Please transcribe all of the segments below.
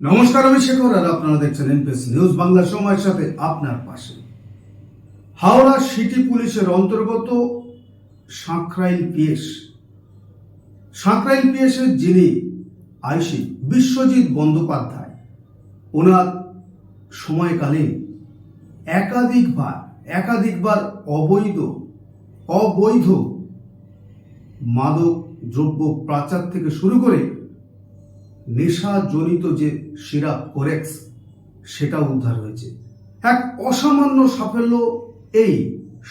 নমস্কার, আমি শেখর, আর আপনারা দেখছেন এনপিএস নিউজ বাংলা সময়ের সাথে আপনার পাশে। হাওড়া সিটি পুলিশের অন্তর্গত সাঁকরাইল পিএস। সাঁকরাইল পিএসের যিনি আইসি বিশ্বজিৎ বন্দ্যোপাধ্যায়, ওনার সময়কালীন একাধিকবার একাধিকবার অবৈধ অবৈধ মাদক দ্রব্য পাচার থেকে শুরু করে নেশাজনিত যে সিরাপ কোরেক্স সেটা উদ্ধার হয়েছে। এক অসামান্য সাফল্য এই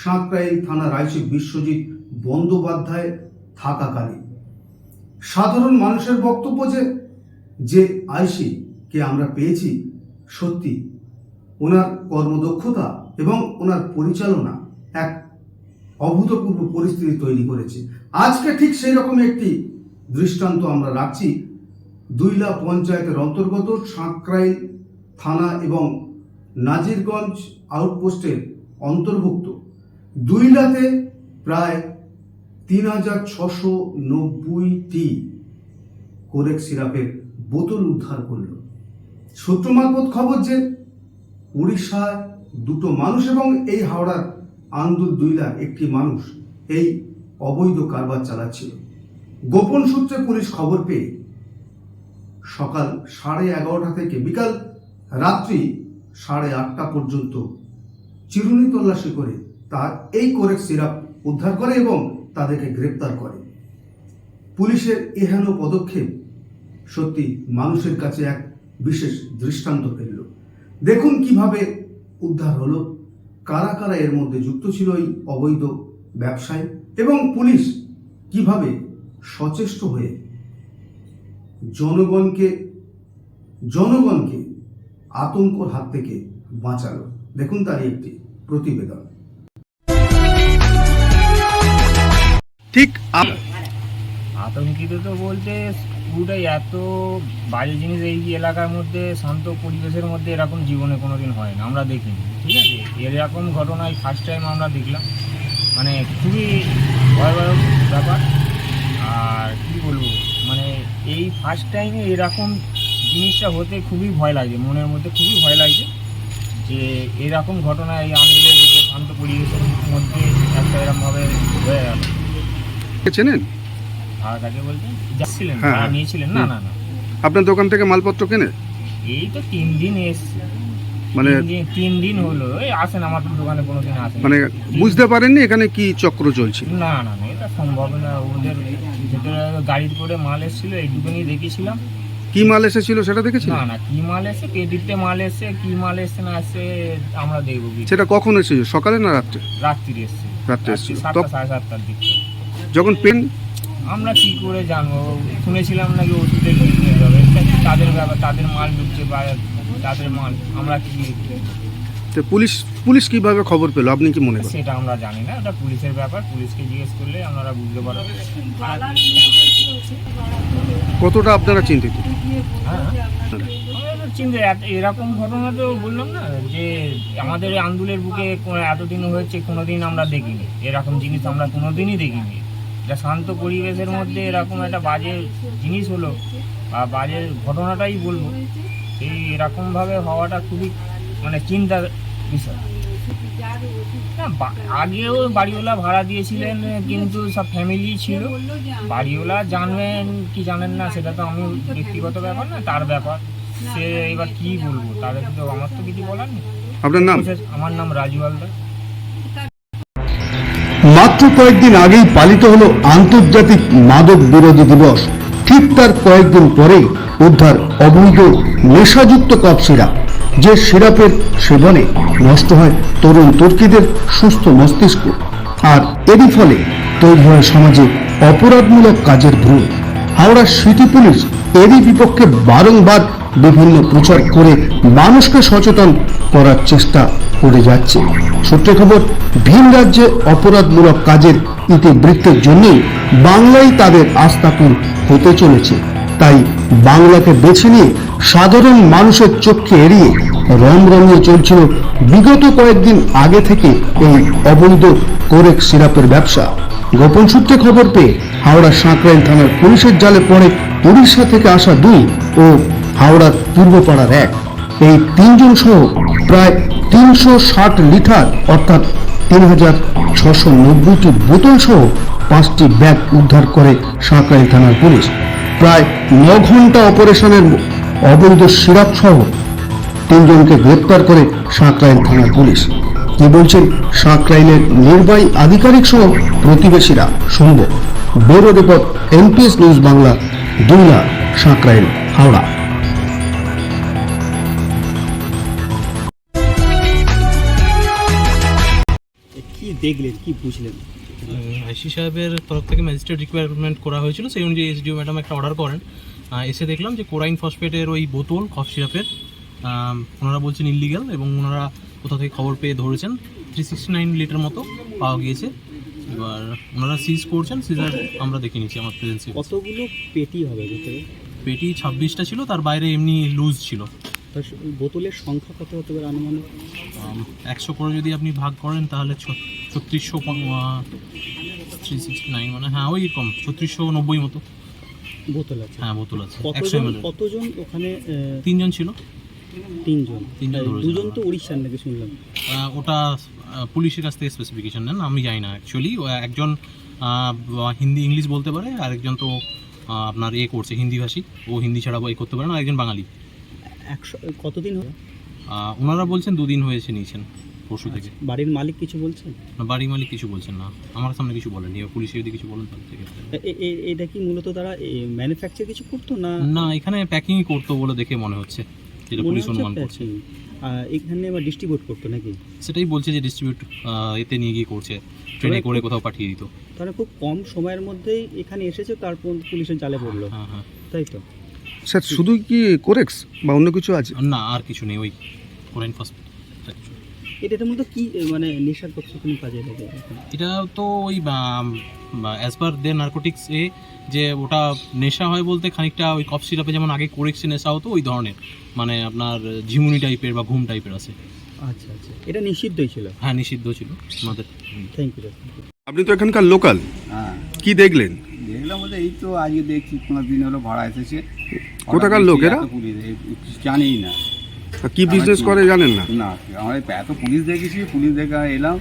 সাঁকরাইল থানার আইসি বিশ্বজিৎ বন্দ্যোপাধ্যায় থাকাকালীন। সাধারণ মানুষের বক্তব্য যে যে আইসি কে আমরা পেয়েছি, সত্যি ওনার কর্মদক্ষতা এবং ওনার পরিচালনা এক অভূতপূর্ব পরিস্থিতি তৈরি করেছে। আজকে ঠিক সেই রকম একটি দৃষ্টান্ত আমরা রাখছি। দুইলা পঞ্চায়েতের অন্তর্গত সাঁকরাইল থানা এবং নাজিরগঞ্জ আউটপোস্টের অন্তর্ভুক্ত। দুইলাতে প্রায় তিন হাজার ছশো নব্বইটি কোরেক সিরাপের বোতল উদ্ধার করল। সূত্র মারফত খবর যে উড়িষ্যার দুটো মানুষ এবং এই হাওড়ার আন্দুল দুইলার একটি মানুষ এই অবৈধ কারবার চালাচ্ছিল। গোপন সূত্রে পুলিশ খবর পেয়ে সকাল সাড়ে এগারোটা থেকে বিকাল রাত্রি সাড়ে আটটা পর্যন্ত চিরুনি তল্লাশি করে তার এই কোরেক সিরাপ উদ্ধার করে এবং তাদেরকে গ্রেপ্তার করে। পুলিশের এহেন পদক্ষেপ সত্যি মানুষের কাছে এক বিশেষ দৃষ্টান্ত ফেলল দেখুন কীভাবে উদ্ধার হলো, কারা কারা এর মধ্যে যুক্ত ছিল এই অবৈধ ব্যবসায় এবং পুলিশ কীভাবে সচেষ্ট হয়ে জনগণকে জনগণকে আতঙ্কর হাত থেকে বাঁচালো। দেখুন তারই একটি প্রতিবেদন। ঠিক আতঙ্কিত তো বলতে পুরোটাই এত বাজে জিনিস এই এলাকার মধ্যে শান্ত পরিবেশের মধ্যে এরকম জীবনে কোনোদিন হয় না আমরা দেখিনি ঠিক আছে? এরকম ঘটনায় ফার্স্ট টাইম আমরা দেখলাম। মানে খুবই ভয়াবহ ব্যাপার। আর কী বলব? মানে এই ফার্স্ট টাইমে এরকম জিনিসটা হতে খুবই ভয় লাগে মনের মধ্যে খুবই ভয় লাগছে যে এরকম ঘটনা এই আন্দোলনের বুকে শান্ত পরিবেশের মধ্যে একটা এরকমভাবে হয়ে গেল। চেনেন? ভাড়া কাকে বলছেন যাচ্ছিলেন হ্যাঁ, ভাড়া হ্যাঁ। নিয়েছিলেন না না না। আপনার দোকান থেকে মালপত্র কেনে? এই তো তিন দিন এসছে। মানে তিন তিন দিন হলো। এই আসেন আমার দোকানে কোনো দিন আসেন। মানে বুঝতে পারেননি এখানে কি চক্র চলছে? না না না এটা সম্ভব না। ওদের ভেতরে গাড়ির করে মাল এসেছিল এইটুকুনি দেখেছিলাম কি মাল এসেছিল সেটা দেখেছেন না না কি মাল এসে পেটিতে মাল এসে কি মাল এসে না এসে আমরা দেখব কি। সেটা কখন এসেছিল সকালে না রাত্রে? রাত্রি এসছে। রাত্রে এসেছিল। সাতটা সাড়ে সাতটার দিক। যখন পেন আমরা কি করে জানব? শুনেছিলাম নাকি ওষুধের নিয়ে যাবে। তাদের ব্যাপার তাদের মাল ঢুকছে বা তাদের মাল আমরা কি তো পুলিশ পুলিশ কীভাবে খবর পেল? আপনি কি মনে করেন? সেটা আমরা জানি না এটা পুলিশের ব্যাপার। পুলিশকে জিজ্ঞেস করলে আমরা বুঝতে পারব কতটা আপনারা চিন্তিত? হ্যাঁ তো চিন্তা এরকম ঘটনা তো বললাম না যে আমাদের আন্দোলের বুকে এতদিন হয়েছে কোনোদিন আমরা দেখিনি। এরকম জিনিস আমরা কোনোদিনই দেখিনি। এটা শান্ত পরিবেশের মধ্যে এরকম একটা বাজে জিনিস হলো বা বাজে ঘটনাটাই বলব। এই এরকমভাবে হওয়াটা খুবই মানে চিন্তার বিষয়। আগেও বাড়িওয়ালা ভাড়া দিয়েছিলেন কিন্তু সব ফ্যামিলি ছিল। বাড়িওয়ালা জানবেন কি জানেন না সেটা তো আমি ব্যক্তিগত ব্যাপার না তার ব্যাপার। সে এবার কি বলব তাদের তো আমার তো কিছু বলার নেই। আপনার নাম? আমার নাম রাজু হালদার। মাত্র কয়েকদিন আগেই পালিত হলো আন্তর্জাতিক মাদক বিরোধী দিবস। ঠিক তার কয়েকদিন পরেই উদ্ধার অবৈধ নেশাযুক্ত কফ সিরাপ। যে সিরাপের সেবনে নষ্ট হয় তরুণ তুর্কিদের সুস্থ মস্তিষ্ক। আর এরই ফলে তৈরি হয় সমাজে অপরাধমূলক কাজের ভ্রম হাওড়া সিটি পুলিশ এরই বিপক্ষে বারংবার বিভিন্ন প্রচার করে মানুষকে সচেতন করার চেষ্টা করে যাচ্ছে। সূত্রে খবর, ভিন রাজ্যে অপরাধমূলক কাজের ইতিবৃত্তের জন্যই বাংলায় তাদের আস্থাকুল হতে চলেছে। তাই বাংলাকে বেছে নিয়ে সাধারণ মানুষের চোখকে এড়িয়ে রমরমিয়ে চলছিল বিগত কয়েকদিন আগে থেকে এই অবৈধ কোরেক সিরাপের ব্যবসা। গোপন সূত্রে খবর পেয়ে হাওড়া সাঁকরাইল থানার পুলিশের জালে পড়ে উড়িষ্যা থেকে আসা দুই ও হাওড়ার পূর্বপাড়ার এক। এই তিনজন সহ প্রায় তিনশো ষাট লিটার অর্থাৎ তিন হাজার ছশো নব্বইটি বোতল সহ পাঁচটি ব্যাগ উদ্ধার করে সাঁকরাইল থানার পুলিশ। প্রায় ন ঘণ্টা অপারেশনের অবৈধ সিরাপ সহ তিনজনকে গ্রেপ্তার করে সাঁকরাইল থানার পুলিশ। কি বলছেন? সাঁকরাইলের নির্বাহী আধিকারিক সহ প্রতিবেশীরা। শুনব। Bureau report NPS news Bangla Duila Sankrail Howrah. কি দেখলেন কি বুঝলেন? আইসি সাহেবের তরফ থেকে ম্যাজিস্ট্রেট রিকোয়ারমেন্ট করা হয়েছিল। সেই অনুযায়ী এসডিও ম্যাডাম একটা অর্ডার করেন। এসে দেখলাম যে কোরাইন ফসফেটের ওই বোতল কফ সিরাপের ওনারা বলছেন ইলিগাল এবং ওনারা কোথা থেকে খবর পেয়ে ধরেছেন। থ্রি সিক্সটি নাইন লিটার মতো পাওয়া গিয়েছে। এবার ওনারা সিজ করছেন সিজার আমরা দেখে নিচ্ছি আমার প্রেজেন্সি কতগুলো পেটি হবে ভেতরে? পেটি ছাব্বিশটা ছিল তার বাইরে এমনি লুজ ছিল। বোতলের সংখ্যা কত হতে পারে আনুমানিক? একশো করে যদি আপনি ভাগ করেন তাহলে ছত্রিশশো থ্রি সিক্সটি নাইন মানে হ্যাঁ ওই রকম ছত্রিশশো নব্বই মতো। বোতল আছে। হ্যাঁ বোতল আছে। একশো কতজন এম কতজন ওখানে তিনজন ছিল। তিনজন। তিনজন দুজন তো উড়িষ্যার নাকি শুনলাম। ওটা পুলিশের কাছ থেকে স্পেসিফিকেশন নেন আমি জানি না অ্যাকচুয়ালি একজন হিন্দি ইংলিশ বলতে পারে আর একজন তো আপনার এ করছে হিন্দি ভাষী। ও হিন্দি ছাড়া এ করতে পারে না একজন বাঙালি। একশো কতদিন ওনারা বলছেন দুদিন হয়েছে নিয়েছেন। পরশু থেকে। বাড়ির মালিক কিছু বলছেন? না, বাড়ি মালিক কিছু বলছেন না। আমার সামনে কিছু বলেনি এবার পুলিশে যদি কিছু বলেন তাহলে সেক্ষেত্রে এটা কি মূলত তারা ম্যানুফ্যাকচার কিছু করতো না? না এখানে প্যাকিংই করতো বলে দেখে মনে হচ্ছে যেটা পুলিশ অনুমান করছে। এখানে আবার ডিস্ট্রিবিউট করতো নাকি? সেটাই বলছে যে ডিস্ট্রিবিউট এতে নিয়ে গিয়ে করছে ট্রেনে করে কোথাও পাঠিয়ে দিত। তারা খুব কম সময়ের মধ্যেই এখানে এসেছে তারপর পুলিশের জালে পড়ল। হ্যাঁ হ্যাঁ। তাই তো? স্যার শুধু কি কোরেক্স বা অন্য কিছু আছে? না আর কিছু নেই ওই কোরাইন ফার্স্ট এটা এটা মূলত কি মানে নেশার পক্ষে কোনো কাজে লাগে এটা তো ওই অ্যাজ পার দে নার্কোটিক্স এ যে ওটা নেশা হয় বলতে খানিকটা ওই কফ সিরাপে যেমন আগে কোরেক্সে নেশা হতো ওই ধরনের। মানে আপনার ঝিমুনি টাইপের বা ঘুম টাইপের আছে। আচ্ছা আচ্ছা। এটা নিষিদ্ধই ছিল? হ্যাঁ নিষিদ্ধ ছিল আমাদের। থ্যাংক ইউ আপনি তো এখানকার লোকাল হ্যাঁ। কি দেখলেন? দেখলাম বলতে এই তো আজকে দেখছি পনেরো দিন হলো ভাড়া এসেছে। কোথাকার লোক এরা? জানিই না। কি বিজনেস করে জানেন না? না আমরা এত পুলিশ দেখেছি পুলিশ দেখে এলাম।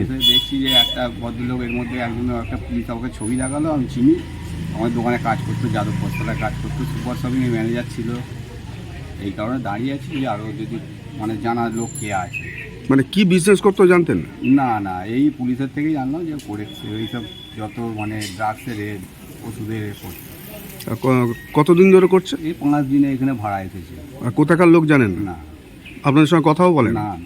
এসে দেখছি যে একটা ভদ্রলোক এর মধ্যে একজন একটা পুলিশ আমাকে ছবি দেখাল আমি চিনি। আমার দোকানে কাজ করতো যাদব পোস্তলায় কাজ করতো সুপার শপিং ম্যানেজার ছিল। এই কারণে দাঁড়িয়ে আছি যে আরও যদি মানে জানার লোক কে আছে। মানে কি বিজনেস করতো জানতেন না? না এই পুলিশের থেকেই জানলাম যে করে এইসব যত মানে ড্রাগসের ওষুধের করছে কতদিন ধরে করছে? এই পাঁচ দিনে এখানে ভাড়া এসেছে। আর কোথাকার লোক জানেন? না। আপনাদের সঙ্গে কথাও বলেন। না না।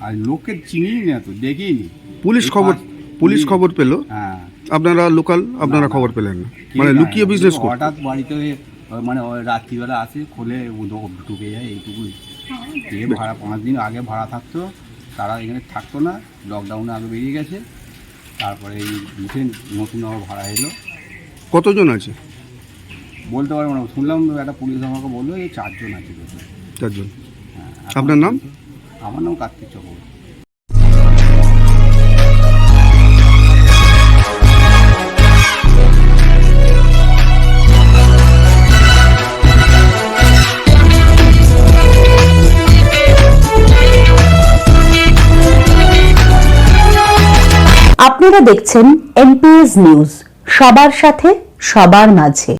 আর লোককে চিনি না তো দেখিনি। পুলিশ এই খবর পাঁচ- পুলিশ খবর পেল? হ্যাঁ। আপনারা লোকাল আপনারা। খবর পেলেন না? কে মানে জানে? লুকিয়ে বিজনেস করতে? হঠাৎ বাড়িতে ওই মানে ওই রাত্রিবেলা আসে খোলে উদো- ঢুকে যায় এইটুকুই। এ ভাড়া পাঁচ দিন আগে ভাড়া থাকতো তারা এখানে থাকতো না লকডাউনে আগে বেরিয়ে গেছে। তারপরে এই নতুন আবার ভাড়া এলো। কতজন আছে? বলতে পারব না। শুনলাম একটা পুলিশ আমাকে বলল এই চারজন আছে চারজন? হ্যাঁ, আপনার নাম? আমার নাম কার্তিক চক্রবর্তী। আপনারা দেখছেন এনপিএস নিউজ সবার সাথে সবার মাঝে।